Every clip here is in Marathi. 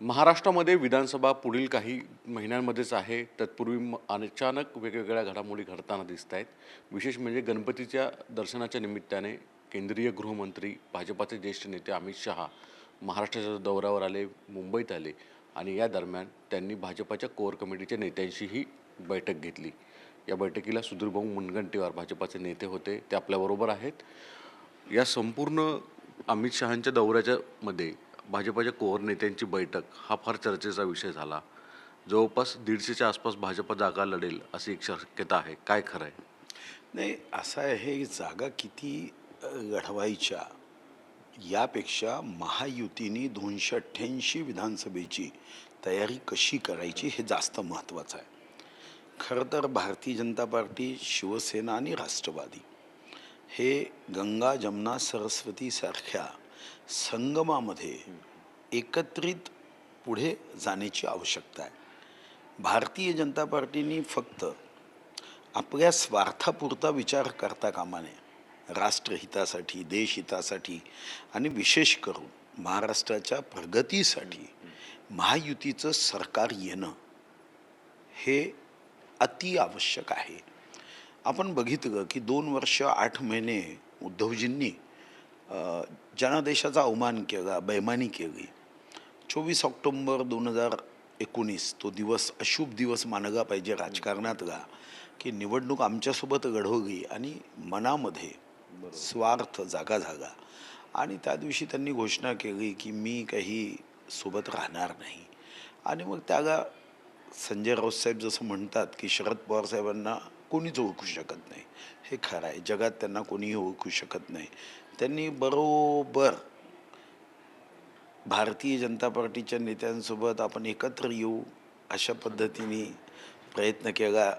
महाराष्ट्रामध्ये विधानसभा पुढील काही महिन्यांमध्येच आहे. तत्पूर्वी म- अचानक वेगवेगळ्या घडामोडी घडताना दिसत आहेत. विशेष म्हणजे गणपतीच्या दर्शनाच्या निमित्ताने केंद्रीय गृहमंत्री भाजपाचे ज्येष्ठ नेते अमित शहा महाराष्ट्राच्या दौऱ्यावर आले मुंबईत आले आणि या दरम्यान त्यांनी भाजपाच्या कोअर कमिटीच्या नेत्यांशीही बैठक घेतली. या बैठकीला सुधीरभाऊ मुनगंटीवार भाजपाचे नेते होते ते आपल्याबरोबर आहेत. या संपूर्ण अमित शहांच्या दौऱ्याच्या मध्ये भाजपाच्या कोर नेत्यांची बैठक हा फार चर्चेचा विषय झाला. जवळपास दीडशेच्या आसपास भाजप जागा लढेल अशी एक शक्यता आहे. काय खरं आहे? नाही असं आहे जागा किती घडवायच्या लढवायच्या यापेक्षा महायुतीने दोनशे अठ्ठ्याऐंशी विधानसभेची तयारी कशी करायची हे जास्त महत्त्वाचं आहे. खरं तर भारतीय जनता पार्टी शिवसेना आणि राष्ट्रवादी हे गंगा जमुना सरस्वतीसारख्या संगमामध्ये एकत्रित पुढे जाण्याची आवश्यकता आहे. भारतीय जनता पार्टीने फक्त आपल्या स्वार्थापुरता विचार करता कामा नये. राष्ट्रहितासाठी देशहितासाठी आणि विशेष करून महाराष्ट्राच्या प्रगतीसाठी महायुतीचं सरकार येणं हे अति आवश्यक आहे. आपण बघितलं की दोन वर्ष आठ महिने उद्धवजींनी जनादेशाचा अवमान केला बैमानी केली. चोवीस ऑक्टोंबर दोन हजार एकोणीस तो दिवस अशुभ दिवस मानला पाहिजे राजकारणातला की निवडणूक आमच्यासोबत लढवली आणि मनामध्ये स्वार्थ जागा झाला. आणि त्या दिवशी त्यांनी घोषणा केली की मी काही सोबत राहणार नाही. आणि मग त्याला संजय राऊत साहेब जसं म्हणतात की शरद पवार साहेबांना कोणीच ओळखू शकत नाही. हे खरं आहे. जगात त्यांना कोणीही ओळखू शकत नाही. त्यांनी बरोबर भारतीय जनता पार्टीच्या नेत्यांसोबत आपण एकत्र येऊ अशा पद्धतीने प्रयत्न केला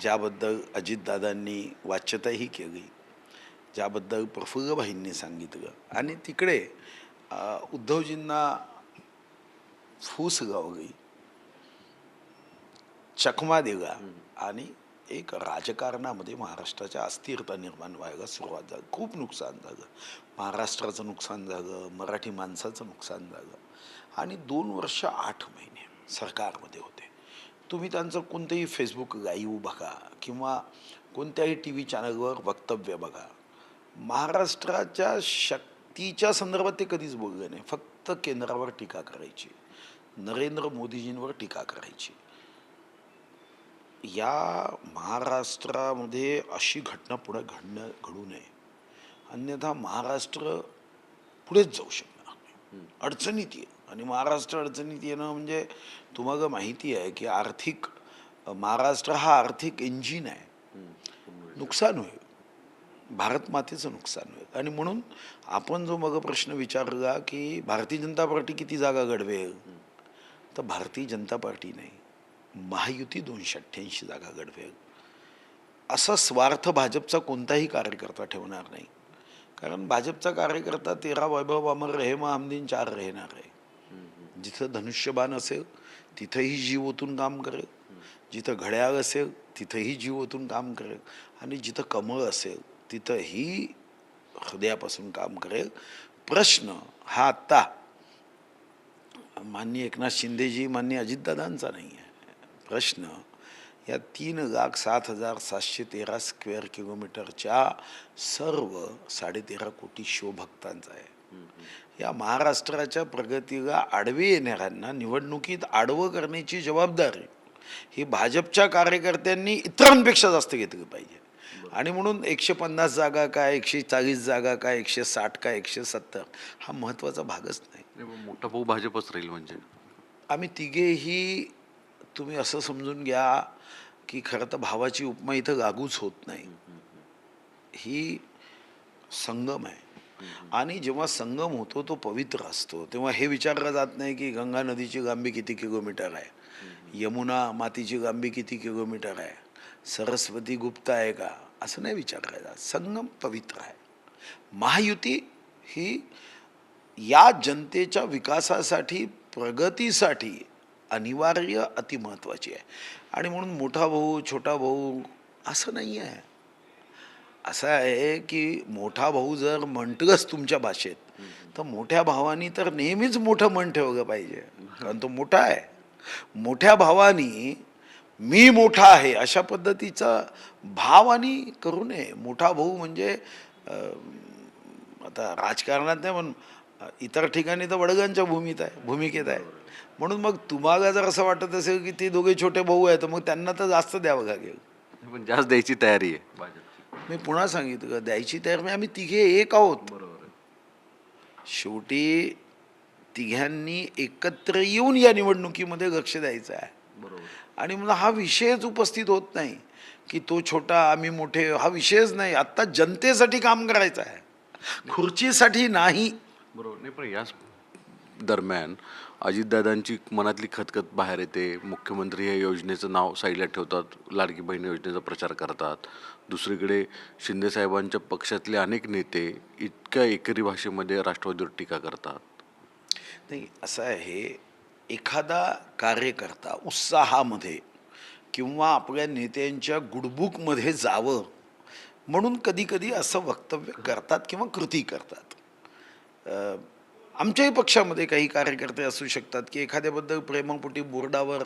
ज्याबद्दल अजितदादांनी वाच्यताही केली ज्याबद्दल प्रफुल्लभाईंनी सांगितलं. आणि तिकडे उद्धवजींना फूस गावली चकमा दिला आणि एक राजकारणामध्ये महाराष्ट्राच्या अस्थिरता निर्माण व्हायला सुरुवात झाली. खूप नुकसान झालं. महाराष्ट्राचं नुकसान झालं मराठी माणसाचं नुकसान झालं. आणि दोन वर्ष आठ महिने सरकारमध्ये होते. तुम्ही त्यांचं कोणतंही फेसबुक लाईव्ह बघा किंवा कोणत्याही टी व्ही चॅनलवर वक्तव्य बघा. महाराष्ट्राच्या शक्तीच्या संदर्भात ते कधीच बोलले नाही. फक्त केंद्रावर टीका करायची. नरेंद्र मोदीजींवर टीका करायची. या महाराष्ट्रामध्ये अशी घटना पुढे घडणं घडू नये. अन्यथा महाराष्ट्र पुढेच जाऊ शकणार नाही. अडचणीत ये आणि महाराष्ट्र अडचणीत येणं म्हणजे तुम्हाला माहिती आहे की आर्थिक महाराष्ट्र हा आर्थिक इंजिन आहे. नुकसान होईल. भारत मातेचं नुकसान होईल. आणि म्हणून आपण जो मग प्रश्न विचारला की भारतीय जनता पार्टी किती जागा घडवेल? तर भारतीय जनता पार्टी नाही. महायुती दोनशे अठ्ठ्याऐंशी जागा गडवेल असा स्वार्थ भाजपचा कोणताही कार्यकर्ता ठेवणार नाही. कारण भाजपचा कार्यकर्ता तेरा वैभव अमर रहे आमदीन हमदीन चार रेहणार आहे. जिथं धनुष्यबाण असेल तिथंही जीव ओतून काम करेल. जिथं घड्याळ असेल तिथंही जीव ओतून काम करेल. आणि जिथं कमळ असेल तिथंही हृदयापासून काम करेल. प्रश्न हा आत्ता माननीय एकनाथ शिंदेजी माननीय अजितदादांचा नाही आहे प्रश्न. या तीन लाख सात हजार सातशे तेरा स्क्वेअर किलोमीटरच्या सर्व साडेतेरा कोटी शिवभक्तांचा आहे. या महाराष्ट्राच्या प्रगतीला आडवे येणाऱ्यांना निवडणुकीत आडवं करण्याची जबाबदारी ही भाजपच्या कार्यकर्त्यांनी इतरांपेक्षा जास्त घेतली पाहिजे. आणि म्हणून एकशे पन्नास जागा काय एकशे चाळीस जागा काय एकशे साठ काय एकशे सत्तर हा महत्त्वाचा भागच नाही. मोठा भाऊ भाजपच राहील म्हणजे. आम्ही तिघेही तुम्ही असं समजून घ्या की खरं तर भावाची उपमा इथं लागूच होत नाही. ही संगम आहे. आणि जेव्हा संगम होतो तो पवित्र असतो. तेव्हा हे विचारलं जात नाही की गंगा नदीची लांबी किती किलोमीटर आहे? यमुना मातीची लांबी किती किलोमीटर आहे? सरस्वती गुप्त आहे का? असं नाही विचारलं जात. संगम पवित्र आहे. महायुती ही या जनतेच्या विकासासाठी प्रगतीसाठी अनिवार्य अतिमहत्त्वाची आहे. आणि म्हणून मोठा भाऊ छोटा भाऊ असं नाही आहे. असं आहे की मोठा भाऊ जर म्हटलंच तुमच्या भाषेत तर मोठ्या भावानी तर नेहमीच मोठं मन ठेवलं पाहिजे. कारण तो मोठा आहे. मोठ्या भावानी मी मोठा आहे अशा पद्धतीचा भाव आणि करू नये. मोठा भाऊ म्हणजे आता राजकारणात नाही पण इतर ठिकाणी तर वडगांच्या भूमीत आहे भूमिकेत आहे. म्हणून मग तुम्हाला जर असं वाटत असेल की ते दोघे छोटे भाऊ आहेत मग त्यांना तर जास्त द्यावं लागेल. पण जास्त द्यायची तयारी आहे मी पुन्हा सांगितलं द्यायची तयार म्हणजे आम्ही तिघे एक आहोत. बरोबर शेवटी तिघांनी एकत्र येऊन या निवडणुकीमध्ये लक्ष द्यायचं आहे. बरोबर आणि मला हा विषयच उपस्थित होत नाही की तो छोटा आम्ही मोठे हा विषयच नाही. आत्ता जनतेसाठी काम करायचं आहे. खुर्चीसाठी नाही. बरोबर. नाही पण याच दरम्यान अजितदादांची मनातली खतखत बाहेर येते. मुख्यमंत्री या योजनेचं नाव साईडला ठेवतात. लाडकी बहीण योजनेचा प्रचार करतात. दुसरीकडे शिंदेसाहेबांच्या पक्षातले अनेक नेते इतक्या एकरी भाषेमध्ये राष्ट्रवादीवर टीका करतात. नाही असं आहे. एखादा कार्यकर्ता उत्साहामध्ये किंवा आपल्या नेत्यांच्या गुडबुकमध्ये जावं म्हणून कधीकधी असं वक्तव्य करतात किंवा कृती करतात. आमच्याही पक्षामध्ये काही कार्यकर्ते असू शकतात की एखाद्याबद्दल प्रेमापोटी बोर्डावर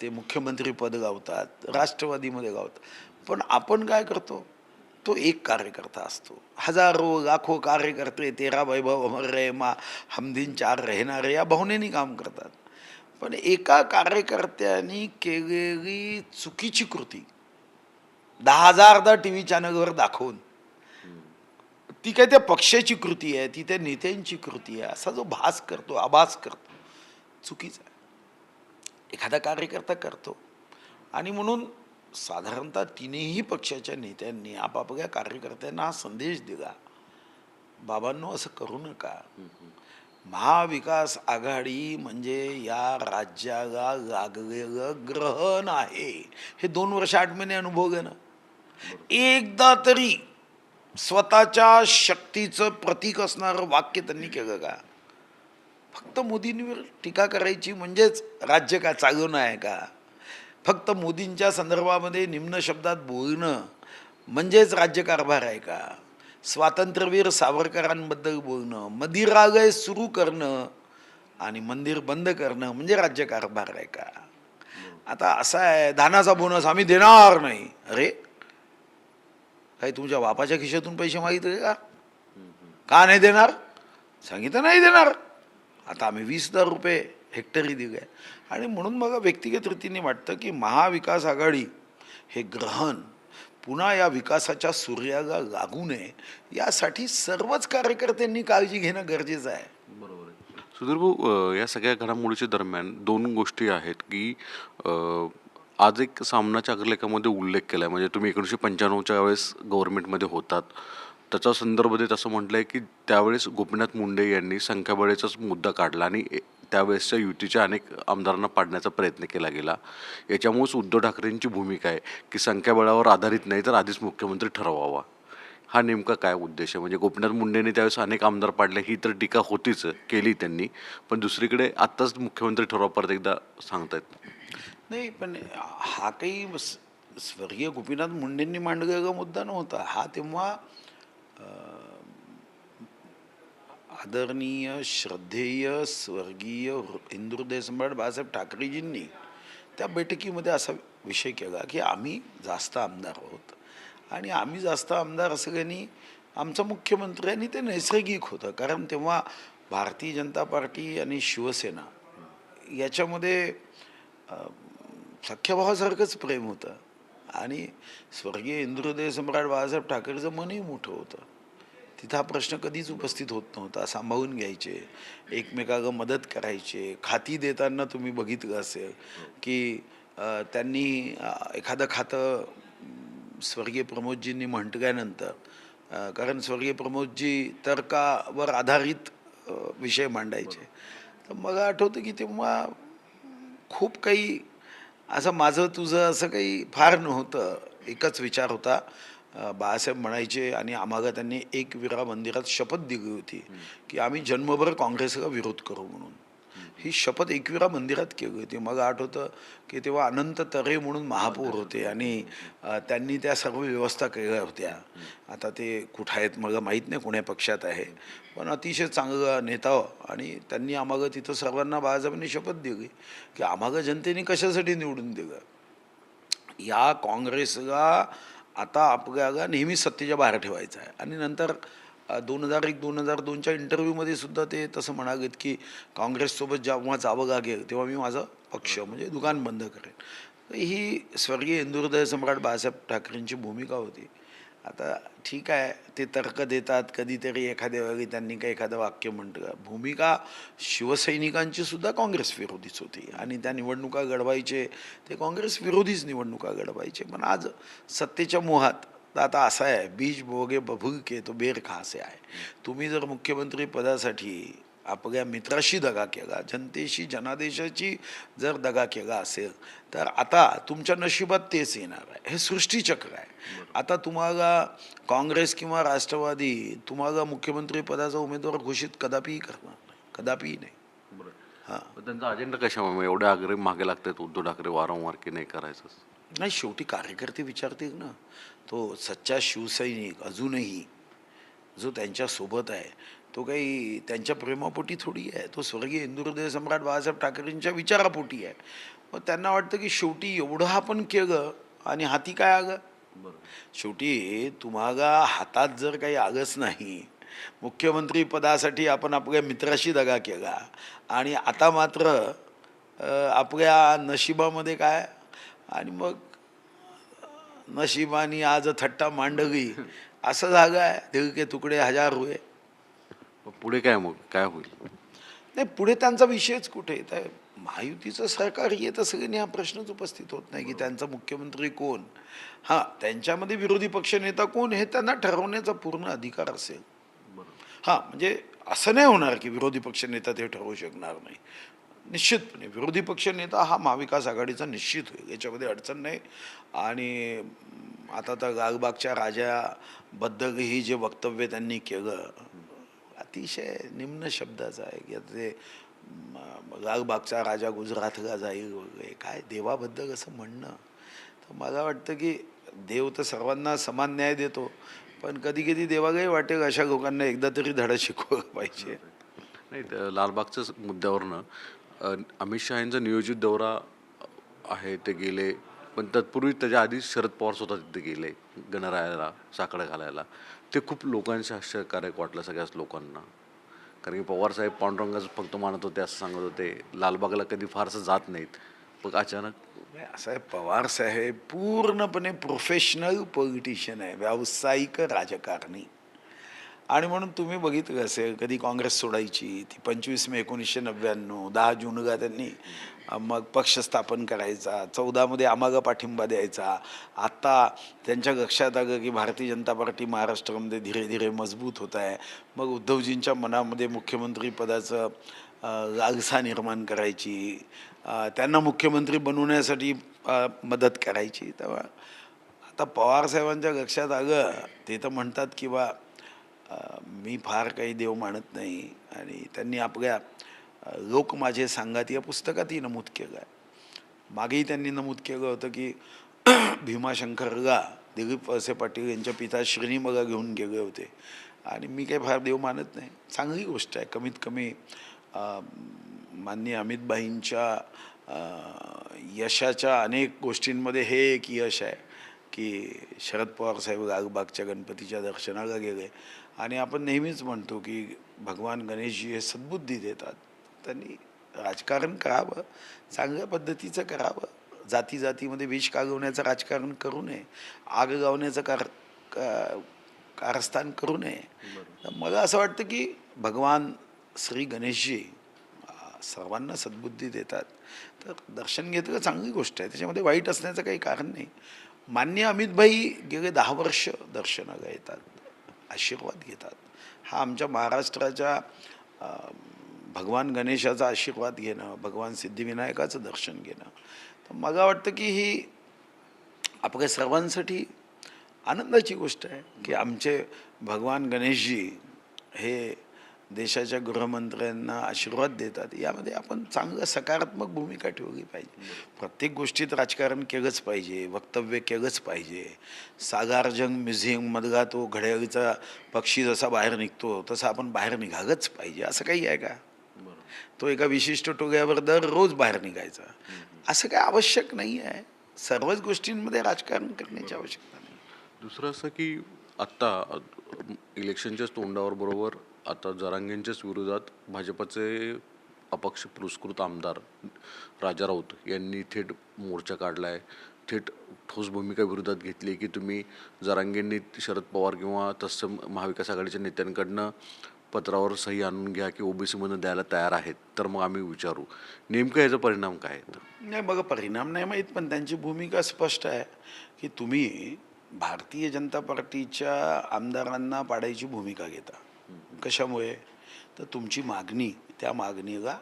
ते मुख्यमंत्री पद गावतात राष्ट्रवादीमध्ये गावतात. पण आपण काय करतो? तो एक कार्यकर्ता असतो. हजारो लाखो कार्यकर्ते तेरा वैभव अमर रे मा हमदिन चार रहणारे या भावनेनी काम करतात. पण एका कार्यकर्त्यानी केलेली चुकीची कृती दहा हजारदा टी व्ही चॅनलवर दाखवून ती काय त्या पक्षाची कृती आहे ती त्या नेत्यांची कृती आहे असा जो भास करतो आभास करतो चुकीचा आहे. एखादा कार्यकर्ता करतो. आणि म्हणून साधारणतः तिन्ही पक्षाच्या नेत्यांनी आपापल्या कार्यकर्त्यांना हा संदेश दिला बाबांनो असं करू नका. महाविकास आघाडी म्हणजे या राज्याला लागलेलं ग्रहण आहे. हे दोन वर्ष आठ महिने अनुभव घेणं. एकदा तरी स्वतःच्या शक्तीचं प्रतीक असणारं वाक्य त्यांनी केलं का? फक्त मोदींवर टीका करायची म्हणजेच राज्य का चालवणं आहे का? फक्त मोदींच्या संदर्भामध्ये निम्न शब्दात बोलणं म्हणजेच राज्यकारभार आहे का? स्वातंत्र्यवीर सावरकरांबद्दल बोलणं मदिरालय सुरू करणं आणि मंदिर बंद करणं म्हणजे राज्यकारभार आहे का? आता असा आहे धानाचा बोनस आम्ही देणार नाही. अरे काही तुमच्या बापाच्या खिशातून पैसे मागितले का? का नाही देणार? सांगितलं नाही देणार. आता आम्ही वीस हजार रुपये हेक्टरी दिले आणि म्हणून मला व्यक्तिगत रीतीने वाटतं की महाविकास आघाडी हे ग्रहण पुन्हा या विकासाच्या सूर्याला लागू नये यासाठी सर्वच कार्यकर्त्यांनी काळजी घेणं गरजेचं आहे. बरोबर आहे. सुधीर भाऊ या सगळ्या घडामोडीच्या दरम्यान दोन गोष्टी आहेत की आज एक सामनाच्या अग्रलेखामध्ये उल्लेख केला आहे म्हणजे तुम्ही एकोणीसशे पंच्याण्णवच्या वेळेस गव्हर्नमेंटमध्ये होतात. त्याचा संदर्भ देत असं म्हटलं आहे की त्यावेळेस गोपीनाथ मुंडे यांनी संख्याबळेचाच मुद्दा काढला आणि ए- त्यावेळेसच्या युतीच्या अनेक आमदारांना पाडण्याचा प्रयत्न केला गेला. याच्यामुळेच उद्धव ठाकरेंची भूमिका आहे की संख्याबळावर आधारित नाही तर आधीच मुख्यमंत्री ठरवावा. हा नेमका काय उद्देश आहे? म्हणजे गोपीनाथ मुंडेने त्यावेळेस अनेक आमदार पाडले ही तर टीका होतीच केली त्यांनी. पण दुसरीकडे आत्ताच मुख्यमंत्री ठरवा परत एकदा सांगतायत. नाही पण हा काही स्वर्गीय गोपीनाथ मुंडेंनी मांडलेला मुद्दा नव्हता. हा तेव्हा आदरणीय श्रद्धेय स्वर्गीय इंद्रदेव सम्राट बाळासाहेब ठाकरेजींनी त्या बैठकीमध्ये असा विषय केला की आम्ही जास्त आमदार आहोत. आणि आम्ही जास्त आमदार असल्याने आमचा मुख्यमंत्री आणि ते नैसर्गिक होतं. कारण तेव्हा भारतीय जनता पार्टी आणि शिवसेना याच्यामध्ये सख्या भावासारखंच प्रेम होतं. आणि स्वर्गीय इंद्रदेव सम्राट बाळासाहेब ठाकरेचं मनही मोठं होतं. तिथं हा प्रश्न कधीच उपस्थित होत नव्हता. सांभाळून घ्यायचे एकमेकाला मदत करायचे खाती देताना तुम्ही बघितलं असेल की त्यांनी एखादं खातं स्वर्गीय प्रमोदजींनी म्हटल्यानंतर कारण स्वर्गीय प्रमोदजी तर्कावर आधारित विषय मांडायचे. तर मला आठवतं की तेव्हा खूप काही असं माझं तुझं असं काही फार नव्हतं. एकच विचार होता. बाळासाहेब म्हणायचे आणि आम्हाला त्यांनी एक विरा मंदिरात शपथ दिली होती की आम्ही जन्मभर काँग्रेसला विरोध करू म्हणून. ही शपथ एकविरा मंदिरात केली होती. मग आठवतं की तेव्हा अनंत तरे म्हणून महापौर होते आणि त्यांनी त्या सर्व व्यवस्था केल्या होत्या. आता ते कुठं आहेत मला माहीत नाही कोण्या पक्षात आहे. पण अतिशय चांगला नेता आणि त्यांनी आम्हाला तिथं सर्वांना बाळासाहेबांनी शपथ दिली की आम्हाला जनतेने कशासाठी निवडून दिलं? या काँग्रेसला आता आपल्याला नेहमी सत्तेच्या बाहेर ठेवायचं आहे. आणि नंतर दोन हजार एक दोन हजार दोनच्या इंटरव्ह्यूमध्ये सुद्धा ते तसं म्हणालेत की काँग्रेससोबत जेव्हा जावं लागेल तेव्हा मी माझा पक्ष म्हणजे दुकान बंद करेन. ही स्वर्गीय हिंदुहृदय सम्राट बाळासाहेब ठाकरेंची भूमिका होती. आता ठीक आहे ते तर्क देतात कधीतरी एखाद्या वेळी त्यांनी काही एखादं वाक्य म्हणतं भूमिका शिवसैनिकांची सुद्धा काँग्रेस विरोधीच होती आणि त्या निवडणुका घडवायचे ते काँग्रेस विरोधीच निवडणुका घडवायचे. पण आज सत्तेच्या मोहात तर आता असं आहे बीज बोगे बभूल के तो बेर खासे आहे. तुम्ही जर मुख्यमंत्री पदासाठी आपल्या मित्राशी दगा केला जनतेशी जनादेशाची जर दगा केला असेल तर आता तुमच्या नशिबात तेच येणार आहे. हे सृष्टीचक्र आहे. आता तुम्हाला काँग्रेस किंवा राष्ट्रवादी तुम्हाला मुख्यमंत्री पदाचा उमेदवार घोषित कदापिही करणार नाही. कदापिही नाही. हां. त्यांचा अजेंडा कशामुळे एवढे आग्रह मागे लागतात उद्धव ठाकरे वारंवार की नाही करायचं? नाही शेवटी कार्यकर्ते विचारतील ना. तो सच्चा शिवसैनिक अजूनही जो त्यांच्यासोबत आहे तो काही त्यांच्या प्रेमापोटी थोडी आहे तो स्वर्गीय हिंदुहृदय सम्राट बाळासाहेब ठाकरेंच्या विचारापोटी आहे. मग त्यांना वाटतं की शेवटी एवढं आपण केलं आणि हाती काय आलं? शेवटी तुम्हाला हातात जर काही आगच नाही मुख्यमंत्री पदासाठी आपण आपल्या मित्राशी दगा केला आणि आता मात्र आपल्या नशिबामध्ये काय? आणि मग नशिबानी आज थट्टा मांडली असं झालं आहे. दिल के तुकडे हजार हुए. पुढे काय मग? काय होईल? नाही पुढे त्यांचा विषयच कुठे? आहे महायुतीचं सरकार येत सगळ्यांनी हा प्रश्नच उपस्थित होत नाही की त्यांचा मुख्यमंत्री कोण? हां त्यांच्यामध्ये विरोधी पक्षनेता कोण? हे त्यांना ठरवण्याचा पूर्ण अधिकार असेल. हां म्हणजे असं नाही होणार की विरोधी पक्षनेता ते ठरवू शकणार नाही. निश्चितपणे म्हणजे विरोधी पक्ष नेता हा महाविकास आघाडीचा निश्चित होईल याच्यामध्ये अडचण नाही. आणि आता तर गागबागच्या राजाबद्दलही जे वक्तव्य त्यांनी केलं अतिशय निम्न शब्दाचं आहे की आता ते लालबागचा राजा गुजरातला जाईल वगैरे काय देवाबद्दल असं म्हणणं. तर मला वाटतं की देव तर सर्वांना समान न्याय देतो पण कधी कधी देवालाही वाटेल अशा लोकांना एकदा तरी धडा शिकवला पाहिजे. नाही त्या लालबागच्याच मुद्द्यावरनं अमित शहा यांचा नियोजित दौरा आहे ते गेले. पण तत्पूर्वी त्याच्या आधी शरद पवार स्वतः तिथे गेले गणरायाला साकडं घालायला. ते खूप लोकांशी आश्चर्यकारक वाटलं सगळ्याच लोकांना. कारण की पवारसाहेब पांडुरंगाचं फक्त मानत होते असं सांगत होते. लालबागला कधी फारसं जात नाहीत. मग अचानक असं आहे पवार साहेब पूर्णपणे प्रोफेशनल पॉलिटिशियन आहे व्यावसायिक राजकारणी. आणि म्हणून तुम्ही बघितलं असेल कधी काँग्रेस सोडायची ती पंचवीस मे एकोणीसशे नव्याण्णव दहा जूनला त्यांनी मग पक्ष स्थापन करायचा चौदामध्ये आम्हाला पाठिंबा द्यायचा. आत्ता त्यांच्या लक्षात आलं की भारतीय जनता पार्टी महाराष्ट्रामध्ये धीरे धीरे मजबूत होत आहे. मग उद्धवजींच्या मनामध्ये मुख्यमंत्रीपदाचं लालसा निर्माण करायची. त्यांना मुख्यमंत्री बनवण्यासाठी मदत करायची. तेव्हा आता पवारसाहेबांच्या लक्षात आलं ते तर म्हणतात की बा मी फार काही देव मानत नाही आणि त्यांनी आपल्या लोक माझे सांगात या पुस्तकातही नमूद केलं आहे मागेही त्यांनी नमूद केलं होतं की भीमाशंकरला दिलीप वळसे पाटील यांच्या पिता श्रीनी मला घेऊन गेले होते. आणि मी काही फार देव मानत नाही. चांगली गोष्ट आहे. कमीत कमी माननीय अमितबाईंच्या यशाच्या अनेक गोष्टींमध्ये हे एक यश आहे की शरद पवार साहेब लालबागच्या गणपतीच्या दर्शनाला गेले. आणि आपण नेहमीच म्हणतो की भगवान गणेशजी हे सद्बुद्धी देतात. त्यांनी राजकारण करावं चांगल्या पद्धतीचं करावं. जाती जातीमध्ये विष कागवण्याचं राजकारण करू नये. आग लावण्याचं कार कारस्थान करू नये. तर मला असं वाटतं की भगवान श्री गणेशजी सर्वांना सद्बुद्धी देतात. तर दर्शन घेतलं चांगली गोष्ट आहे. त्याच्यामध्ये वाईट असण्याचं काही कारण नाही. मान्य अमितभाई गेले दहा वर्ष दर्शनाला येतात. आशीर्वाद घेतात. हा आमच्या महाराष्ट्राच्या भगवान गणेशाचा आशीर्वाद घेणं भगवान सिद्धिविनायकाचं दर्शन घेणं. तर मला वाटतं की ही आपल्या सर्वांसाठी आनंदाची गोष्ट आहे की आमचे भगवान गणेशजी हे देशाच्या गृहमंत्र्यांना आशीर्वाद देतात. यामध्ये आपण चांगलं सकारात्मक भूमिका ठेवली पाहिजे. प्रत्येक गोष्टीत राजकारण केलंच पाहिजे वक्तव्य केलंच पाहिजे. सागारजंग म्युझियममधला तो घड्याळीचा पक्षी जसा बाहेर निघतो तसा आपण बाहेर निघालंच पाहिजे. असं काही आहे का? तो एका विशिष्ट टोग्यावर दररोज बाहेर निघायचा. असं काय आवश्यक नाही आहे. सर्वच गोष्टींमध्ये राजकारण करण्याची आवश्यकता नाही. दुसरं असं की आत्ता इलेक्शनच्याच तोंडावर बरोबर आता जरांगेंच्याच विरोधात भाजपचे अपक्ष पुरस्कृत आमदार राजा राऊत यांनी थेट मोर्चा काढला आहे थेट ठोस भूमिका विरोधात घेतली की तुम्ही जरांगेंनी शरद पवार किंवा तत्सम महाविकास आघाडीच्या नेत्यांकडनं पत्रावर सही आणून घ्या की ओबीसीमधून द्यायला तयार आहेत. तर मग आम्ही विचारू. नेमकं याचा परिणाम काय आहे नाही बघा परिणाम नाही माहीत पण त्यांची भूमिका स्पष्ट आहे की तुम्ही भारतीय जनता पार्टीच्या आमदारांना पाडायची भूमिका घेता. कशामुळे? तर तुमची मागणी त्या मागणीला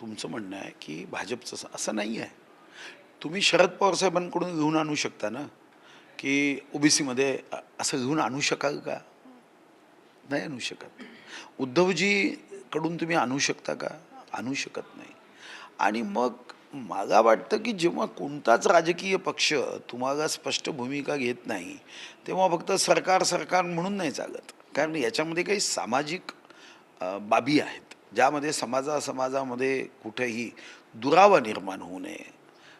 तुमचं म्हणणं आहे की भाजपचं असं- नाही आहे. तुम्ही शरद पवार साहेबांकडून घेऊन आणू शकता ना? की ओबीसीमध्ये असं घेऊन आणू शकाल का? नाही आणू शकत. उद्धवजीकडून तुम्ही आणू शकता का? आणू शकत नाही. आणि मग मला वाटतं की जेव्हा कोणताच राजकीय पक्ष तुम्हाला स्पष्ट भूमिका घेत नाही तेव्हा फक्त सरकार सरकार म्हणून नाही चालत. कारण याच्यामध्ये काही सामाजिक बाबी आहेत ज्यामध्ये समाजा समाजामध्ये कुठेही दुरावा निर्माण होऊ नये.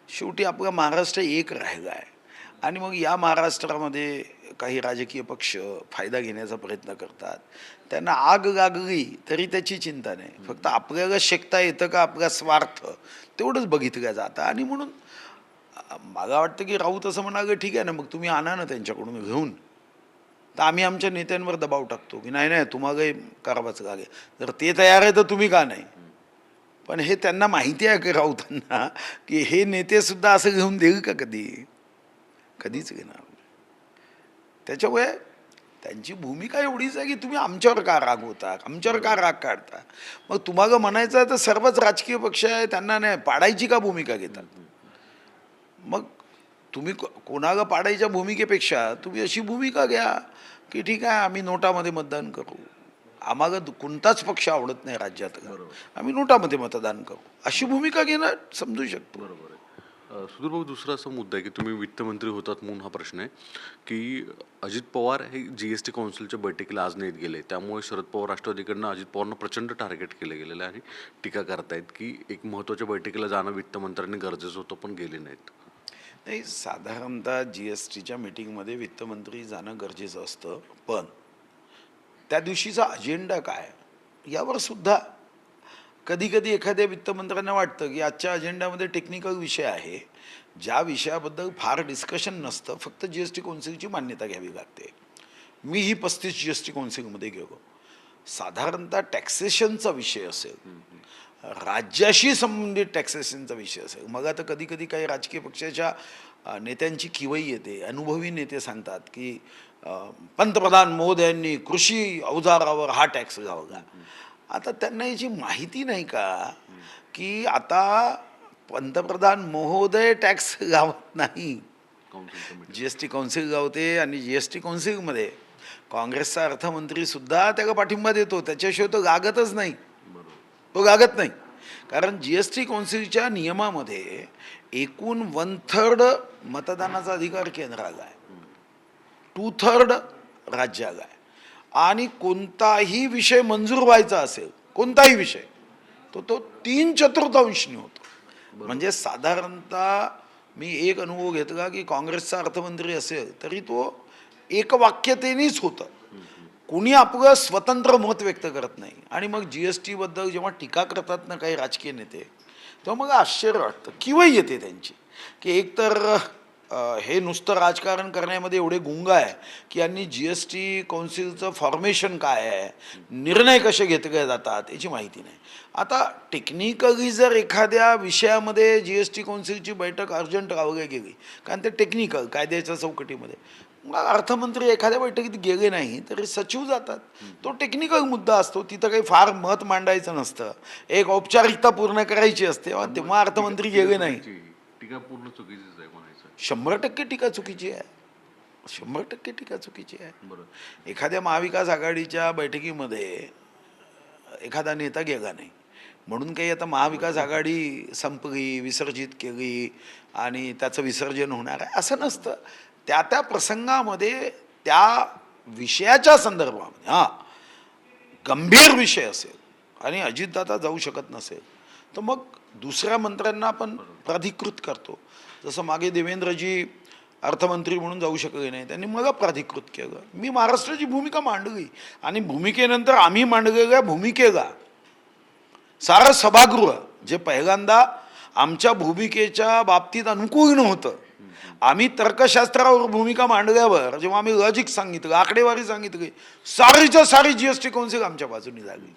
शेवटी आपला महाराष्ट्र एक राहिला आहे. आणि मग या महाराष्ट्रामध्ये काही राजकीय पक्ष फायदा घेण्याचा प्रयत्न करतात. त्यांना आग लागली तरी त्याची चिंता नाही. फक्त आपल्याला शेकता येतं का आपला स्वार्थ तेवढंच बघितलं जातं. आणि म्हणून मला वाटतं की राऊत असं म्हणालं ठीक आहे ना मग तुम्ही आणा ना त्यांच्याकडून घेऊन. तर आम्ही आमच्या नेत्यांवर दबाव टाकतो की नाही नाही तुम्हालाही करावाच गागे जर ते तयार आहे तर तुम्ही का नाही? पण हे त्यांना माहिती आहे की राऊतांना की हे नेतेसुद्धा असं घेऊन देईल का कधी? कधीच घेणार त्याच्यामुळे त्यांची भूमिका एवढीच आहे की तुम्ही आमच्यावर का राग होता? आमच्यावर का राग काढता? मग तुम्हाला म्हणायचं आहे तर सर्वच राजकीय पक्ष आहे त्यांना नाही पाडायची का भूमिका घेतात? मग तुम्ही को- कोणाला पाडायच्या भूमिकेपेक्षा तुम्ही अशी भूमिका घ्या. की ठीक आहे आम्ही नोटामध्ये मतदान करू. आम्हाला कोणताच पक्ष आवडत नाही राज्यात. आम्ही नोटामध्ये मतदान करू. अशी भूमिका घेणं समजू शकतो. बरोबर आहे. सुधीर भाऊ दुसरा असा मुद्दा आहे की तुम्ही वित्तमंत्री होतात म्हणून हा प्रश्न आहे की अजित पवार हे जी एस टी काउन्सिलच्या बैठकीला आज नाहीत गेले. त्यामुळे शरद पवार राष्ट्रवादीकडनं अजित पवारनं प्रचंड टार्गेट केलं गेलेलं आहे. आणि टीका करतायत की एक महत्त्वाच्या बैठकीला जाणं वित्तमंत्र्यांनी गरजेचं होतं पण गेले नाहीत. नाही साधारणतः जी एस टीच्या मीटिंगमध्ये वित्तमंत्री जाणं गरजेचं असतं. पण त्या दिवशीचा अजेंडा काय? यावर सुद्धा कधी कधी एखाद्या वित्तमंत्र्यांना वाटतं की आजच्या अजेंडामध्ये टेक्निकल विषय आहे. ज्या विषयाबद्दल फार डिस्कशन नसतं फक्त जी एस टी कौन्सिलची मान्यता घ्यावी लागते. मी ही पस्तीस जी एस टी कौन्सिलमध्ये गेलो. साधारणतः टॅक्सेशनचा विषय असेल. राज्याशी संबंधित टॅक्सेशनचा विषय असेल. मग आता कधी कधी काही राजकीय पक्षाच्या नेत्यांची किवई येते अनुभवी नेते सांगतात की पंतप्रधान मोदयांनी कृषी अवजारावर हा टॅक्स लावला आता त्यांना याची माहिती नाही का? की आता पंतप्रधान महोदय टॅक्स लावत नाही. G S T council Gawate आणि जी एस टी कौन्सिलमध्ये काँग्रेसचा अर्थमंत्रीसुद्धा त्याला पाठिंबा देतो. त्याच्याशिवाय तो लागतच नाही. तो लागत नाही. कारण जी एस टी कौन्सिलच्या नियमामध्ये एकूण वन थर्ड मतदानाचा अधिकार केंद्राला आहे. टू थर्ड राज्याला आहे. आणि कोणताही विषय मंजूर व्हायचा असेल कोणताही विषय तो तो तीन चतुर्थांशनी होतो. म्हणजे साधारणतः मी एक अनुभव घेतला की काँग्रेसचा अर्थमंत्री असेल तरी तो एकवाक्यतेनेच होतं. कुणी आपलं स्वतंत्र मत व्यक्त करत नाही. आणि मग जी एस टीबद्दल जेव्हा टीका करतात ना काही राजकीय नेते तेव्हा मग आश्चर्य वाटतं. किंवा येते त्यांची. की एकतर हे नुसतं राजकारण करण्यामध्ये एवढे गुंग आहे की यांनी जी एस टी कौन्सिलचं फॉर्मेशन काय आहे निर्णय कसे घेतले जातात याची माहिती नाही. आता टेक्निकली जर एखाद्या विषयामध्ये जी एस टी कौन्सिलची बैठक अर्जंट लावली गेली कारण ते टेक्निकल कायद्याच्या चौकटीमध्ये. अर्थमंत्री एखाद्या बैठकीत गेले नाही तरी सचिव जातात. तो टेक्निकल मुद्दा असतो तिथं काही फार मत मांडायचं नसतं. एक औपचारिकता पूर्ण करायची असते तेव्हा अर्थमंत्री गेले नाही. टीका पूर्ण चुकीचीच आहे म्हणायचं. शंभर टक्के टीका चुकीची आहे. शंभर टक्के टीका चुकीची आहे. बरं एखाद्या महाविकास आघाडीच्या बैठकीमध्ये एखादा नेता गेला नाही. म्हणून काही आता महाविकास आघाडी संपली विसर्जित केली आणि त्याचं विसर्जन होणार आहे असं नसतं. त्या त्या प्रसंगामध्ये त्या विषयाच्या संदर्भामध्ये हां गंभीर विषय असेल आणि अजितदादा जाऊ शकत नसेल तर मग दुसऱ्या मंत्र्यांना आपण प्राधिकृत करतो. जसं मागे देवेंद्रजी अर्थमंत्री म्हणून जाऊ शकले नाही त्यांनी मला प्राधिकृत केलं. मी महाराष्ट्राची भूमिका मांडली आणि भूमिकेनंतर आम्ही मांडलेल्या भूमिकेला सारं सभागृह जे पहिल्यांदा आमच्या भूमिकेच्या बाबतीत अनुकूल नव्हतं आम्ही तर्कशास्त्रावर भूमिका मांडल्यावर जेव्हा आम्ही लॉजिक सांगितलं आकडेवारी सांगितली सारीच्या सारी जी एस टी कौन्सिल आमच्या बाजूने झाली.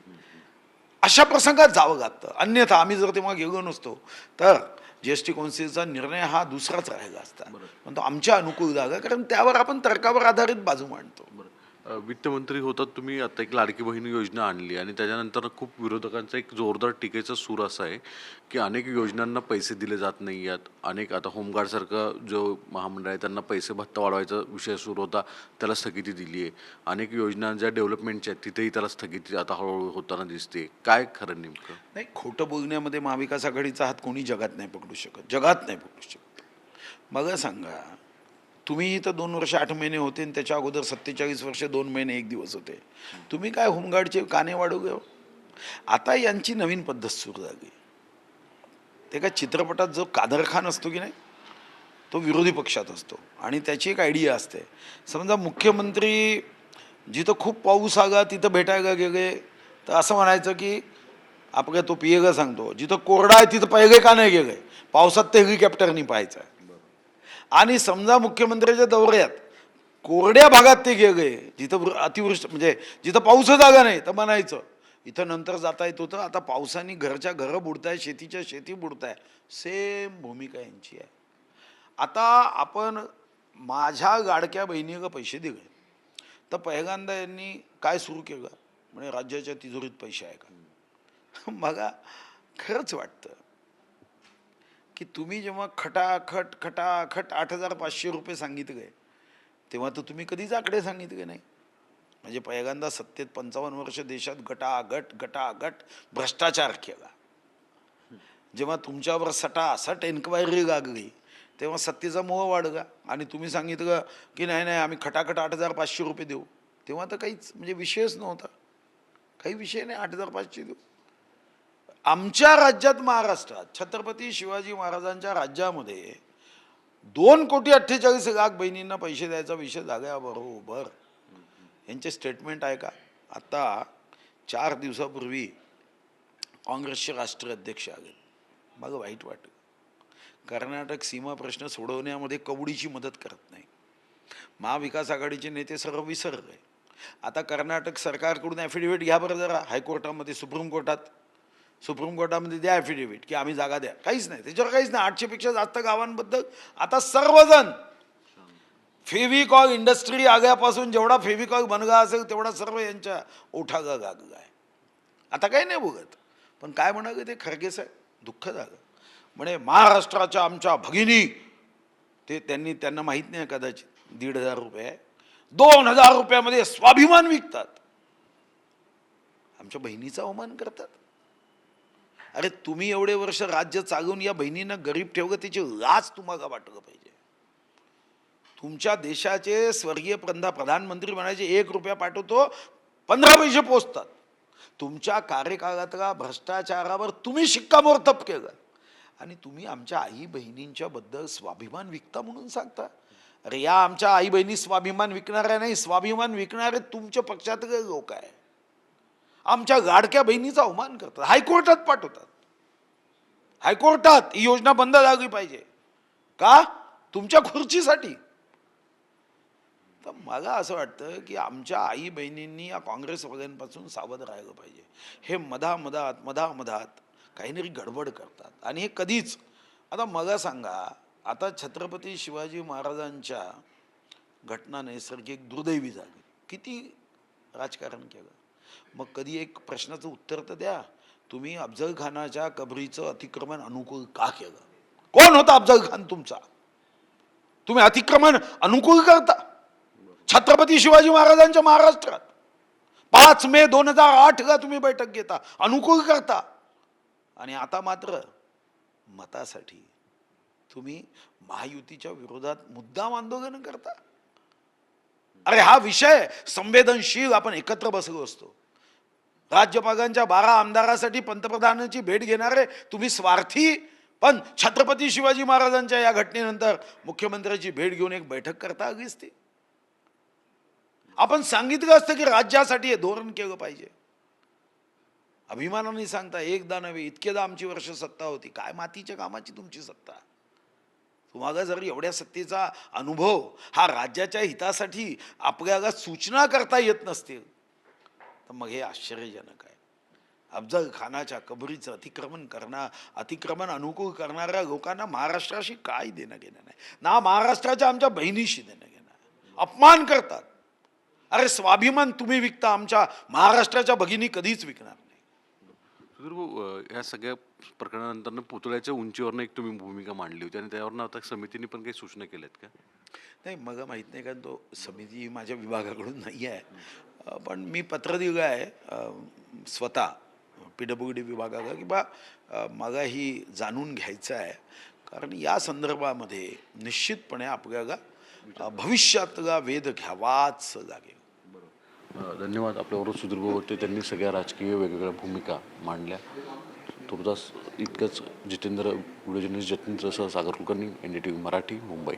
अशा प्रसंगात जावं लागतं. अन्यथा आम्ही जर तेव्हा गेलो नसतो तर जी एस टी कौन्सिलचा निर्णय हा दुसराच राहिला असता. पण तो आमच्या अनुकूल झाला कारण त्यावर आपण तर्कावर आधारित बाजू मांडतो. अ, वित्तमंत्री होतात तुम्ही आता एक लाडकी बहीण योजना आणली आणि त्याच्यानंतर खूप विरोधकांचा एक जोरदार टीकेचा सूर असा आहे की अनेक योजनांना पैसे दिले जात नाही आहेत अनेक आता होमगार्डसारखं जो महामंडळ आहे त्यांना पैसे भत्ता वाढवायचा विषय सुरू होता त्याला स्थगिती दिली आहे. अनेक योजना ज्या डेव्हलपमेंटच्या आहेत तिथेही त्याला स्थगिती आता हळूहळू होताना दिसते काय खरं नेमकं? नाही खोटं बोलण्यामध्ये महाविकास आघाडीचा हात कोणी जगात नाही पकडू शकत. जगात नाही पकडू शकत. मग सांगा तुम्ही इथं दोन वर्ष आठ महिने होते आणि त्याच्या अगोदर सत्तेचाळीस वर्ष दोन महिने एक दिवस होते. तुम्ही काय होमगार्डचे काने वाढू घ्या हो? आता यांची नवीन पद्धत सुरू झाली. ते काय चित्रपटात जो कादर खान असतो की नाही तो विरोधी पक्षात असतो. आणि त्याची एक आयडिया असते. समजा मुख्यमंत्री जिथं खूप पाऊस आगा तिथं भेटायला गेले तर असं म्हणायचं की आपल्या तो पियेगा सांगतो जिथं कोरडा आहे तिथं पहिले का नाही गेले? पावसात ते हेलिकॉप्टरनी पाहायचं आहे. आणि समजा मुख्यमंत्र्याच्या दौऱ्यात कोरड्या भागात ते गेले जिथं वृ- अतिवृष्ट म्हणजे जिथं पाऊस जागा नाही तर म्हणायचं इथं नंतर जाता येत होतं आता पावसाने घरच्या घरं बुडताय शेतीच्या शेती बुडताय सेम भूमिका यांची आहे. आता आपण माझ्या लाडक्या बहिणीला पैसे दिले? तर पहिल्यांदा यांनी काय सुरू केलं? म्हणजे राज्याच्या तिजोरीत पैसे आहे का? बघा खरंच वाटतं. की तुम्ही जेव्हा खटाखट खटाखट आठ हजार पाचशे रुपये सांगितले तेव्हा तर तुम्ही कधीच आकडे सांगितले नाही. म्हणजे पहिल्यांदा सत्तेत पंचावन्न वर्ष देशात गटागट गटागट भ्रष्टाचार केला. जेव्हा तुमच्यावर सटासट एन्क्वायरी लागली तेव्हा सत्तेचा मोह वाढला आणि तुम्ही सांगितलं की नाही नाही आम्ही खटाखट आठ हजार पाचशे रुपये देऊ. तेव्हा तर काहीच म्हणजे विषयच नव्हता. काही विषय नाही आठ हजार पाचशे देऊ. आमच्या राज्यात महाराष्ट्रात छत्रपती शिवाजी महाराजांच्या राज्यामध्ये दोन कोटी अठ्ठेचाळीस लाख बहिणींना पैसे द्यायचा विषय झाल्याबरोबर यांचे स्टेटमेंट आहे का? आत्ता चार दिवसापूर्वी काँग्रेसचे राष्ट्रीय अध्यक्ष आले. मला वाईट वाटलं. कर्नाटक सीमा प्रश्न सोडवण्यामध्ये कवडीची मदत करत नाही. महाविकास आघाडीचे नेते सर्व विसरले. आता कर्नाटक सरकारकडून ॲफिडेव्हिट घ्या बरं जरा. हायकोर्टामध्ये सुप्रीम कोर्टात. सुप्रीम कोर्टामध्ये द्या ॲफिडेव्हिट की आम्ही जागा द्या. काहीच नाही. त्याच्यावर काहीच नाही. आठशेपेक्षा जास्त गावांबद्दल आता सर्वजण फेविकॉल इंडस्ट्री आग्यापासून जेवढा फेविकॉल बनगा असेल तेवढा सर्व यांच्या ओठागा गागला आहे. आता काही नाही बघत. पण काय म्हणाले ते? खरगे साहेब दुःख झालं. म्हणे महाराष्ट्राच्या आमच्या भगिनी ते त्यांनी त्यांना माहीत नाही कदाचित दीड हजार रुपये आहे. दोन हजार रुपयामध्ये स्वाभिमान विकतात. आमच्या बहिणीचा अवमान करतात. अरे तुम्ही एवढे वर्ष राज्य चालवून या बहिणींना गरीब ठेवलं त्याची लाच तुम्हाला वाटलं पाहिजे. तुमच्या देशाचे स्वर्गीय प्रधा प्रधानमंत्री म्हणायचे एक रुपया पाठवतो पंधरा पैसे पोचतात. तुमच्या कार्यकाळातला भ्रष्टाचारावर तुम्ही शिक्कामोर्तब केलं. आणि तुम्ही आमच्या आई बहिणींच्या बद्दल स्वाभिमान विकता म्हणून सांगता. अरे या आमच्या आई बहिणी स्वाभिमान विकणाऱ्या नाही स्वाभिमान विकणारे तुमच्या पक्षातले लोक आहे आमच्या गाडक्या बहिणीचा अवमान करतात. हायकोर्टात पाठवतात. हायकोर्टात ही योजना बंद झाली पाहिजे. का? तुमच्या खुर्चीसाठी. तर मला असं वाटतं की आमच्या आई बहिणींनी या काँग्रेसवाल्यांपासून सावध राहिलं पाहिजे. हे मधा मधात मधा मधात काहीतरी गडबड करतात. आणि हे कधीच आता मला सांगा आता छत्रपती शिवाजी महाराजांच्या घटना नैसर्गिक दुर्दैवी झाली. किती राजकारण केलं? मग कधी एक प्रश्नाचं उत्तर तर द्या. तुम्ही अफजल खानाच्या कबरीचं अतिक्रमण अनुकूल का केलं? कोण होता अफजल खान तुमचा? तुम्ही अतिक्रमण अनुकूल करता. छत्रपती शिवाजी महाराजांच्या महाराष्ट्रात. पाच मे दोन हजार आठला तुम्ही बैठक घेता. अनुकूल करता. आणि आता मात्र मतासाठी तुम्ही महायुतीच्या विरोधात मुद्दाम आंदोलन करता. अरे हा विषय संवेदनशील आपण एकत्र बसलो असतो. राज्यपालांच्या बारा आमदारासाठी पंतप्रधानांची भेट घेणारे तुम्ही स्वार्थी. पण छत्रपती शिवाजी महाराजांच्या या घटनेनंतर मुख्यमंत्र्याची भेट घेऊन एक बैठक करता आली असती आपण सांगितलं असतं की राज्यासाठी हे धोरण केलं पाहिजे. अभिमानाने सांगता एकदा नव्हे इतकेदा आमची वर्ष सत्ता होती. काय मातीच्या कामाची तुमची सत्ता? तुम्हाला जर एवढ्या सत्तेचा अनुभव हा राज्याच्या हितासाठी आपल्याला सूचना करता येत नसतील तर मग हे आश्चर्यजनक आहे. अफजल खानाच्या कबरीचं अतिक्रमण करणार अतिक्रमण अनुकूल करणाऱ्या लोकांना महाराष्ट्राशी काय देणं घेणं नाही. ना महाराष्ट्राच्या आमच्या बहिणीशी देणं घेणं अपमान करतात. अरे स्वाभिमान तुम्ही विकता आमच्या महाराष्ट्राच्या भगिनी कधीच विकणार भाऊ ह्या या सगळ्या प्रकरणानंतर पुतळ्याच्या उंचीवरनं एक तुम्ही भूमिका मांडली होती आणि त्यावरनं आता समितीने पण काही सूचना केल्यात का? नाही मला माहीत नाही कारण तो समिती माझ्या विभागाकडून नाही आहे. पण मी पत्र दिलं आहे स्वतः पी डब्ल्यू डी विभागाला की बा मला ही जाणून घ्यायचं आहे. कारण या संदर्भामध्ये निश्चितपणे आपल्याला भविष्यातला वेध घ्यावाच लागेल धन्यवाद. आपल्याबरोबर सुधीर होते. त्यांनी सगळ्या राजकीय वेगवेगळ्या भूमिका मांडल्या. तुर्तास इतकंच जितेंद्र व्हिडिओ जितेंद्र जतींद्र सह Sagar Kulkarni N D T V Marathi Mumbai.